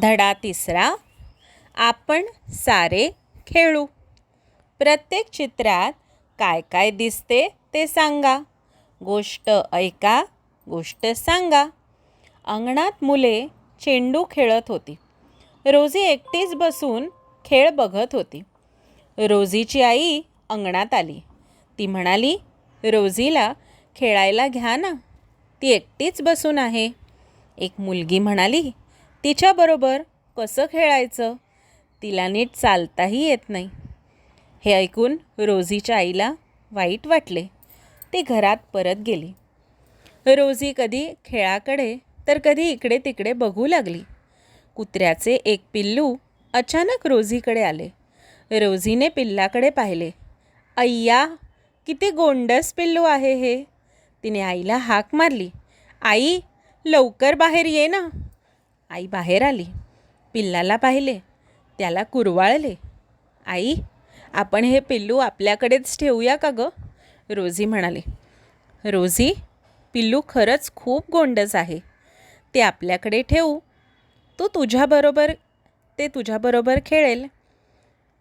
धडा तिसरा आपण सारे खेळू. प्रत्येक चित्रात काय काय दिसते ते सांगा. गोष्ट ऐका गोष्ट सांगा. अंगणात मुले चेंडू खेळत होती. रोजी एकटीच बसून खेळ बघत होती. रोजीची आई अंगणात आली. ती म्हणाली रोजीला खेळायला घ्या ना. ती एकटीच बसून आहे. एक मुलगी म्हणाली तिच्याबरोबर कसं खेळायचं? तिला नीट चालताही येत नाही. हे ऐकून रोजीच्या आईला वाईट वाटले. ती घरात परत गेली. रोजी कधी खेळाकडे तर कधी इकडे तिकडे बघू लागली. कुत्र्याचे एक पिल्लू अचानक रोजीकडे आले. रोजीने पिल्लाकडे पाहिले. अय्या किती गोंडस पिल्लू आहे हे. तिने आईला हाक मारली. आई लवकर बाहेर ये ना. आई बाहेर आली. पिल्लाला पाहिले. त्याला कुरवाळले. आई आपण हे पिल्लू आपल्याकडेच ठेवूया का गं? रोजी म्हणाले. रोजी पिल्लू खरंच खूप गोंडस आहे. ते आपल्याकडे ठेवू. तू तुझ्याबरोबर ते तुझ्याबरोबर खेळेल.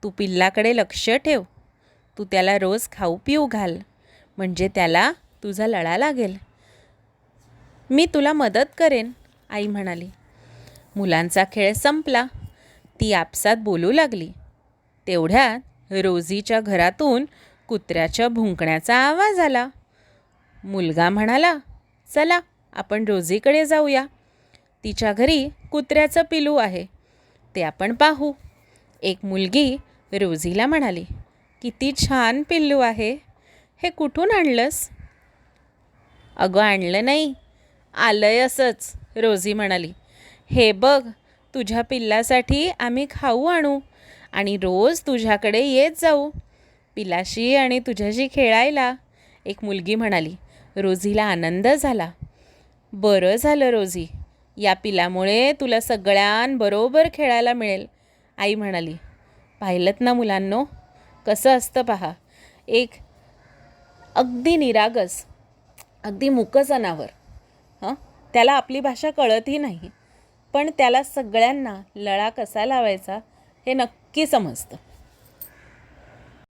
तू पिल्लाकडे लक्ष ठेव. तू त्याला रोज खाऊ पिऊ घाल. म्हणजे त्याला तुझा लळा लागेल. मी तुला मदत करेन आई म्हणाली. मुलांचा खेळ संपला. ती आपसात बोलू लागली. तेवढ्यात रोजीच्या घरातून कुत्र्याच्या भुंकण्याचा आवाज आला. मुलगा म्हणाला चला आपण रोजीकडे जाऊया. तिच्या घरी कुत्र्याचं पिलू आहे. ते आपण पाहू. एक मुलगी रोजीला म्हणाली किती छान पिल्लू आहे. हे कुठून आणलंस? अगं आणलं नाही. आलंय असंच रोजी म्हणाली. हे बघ तुझ्या पिल्लासाठी आम्ही खाऊ आणू आणि रोज तुझ्याकडे येत जाऊ पिलाशी आणि तुझ्याशी खेळायला एक मुलगी म्हणाली. रोजीला आनंद झाला. बरं झालं रोजी या पिलामुळे तुला सगळ्यांबरोबर खेळायला मिळेल आई म्हणाली. पाहिलंत ना मुलांनो? कसं असतं पहा. एक अगदी निरागस अगदी मुकं अनावर. हं? त्याला आपली भाषा कळतही नाही. पण त्याला सगळ्यांना लळा कसा लावायचा हे नक्की समजतं.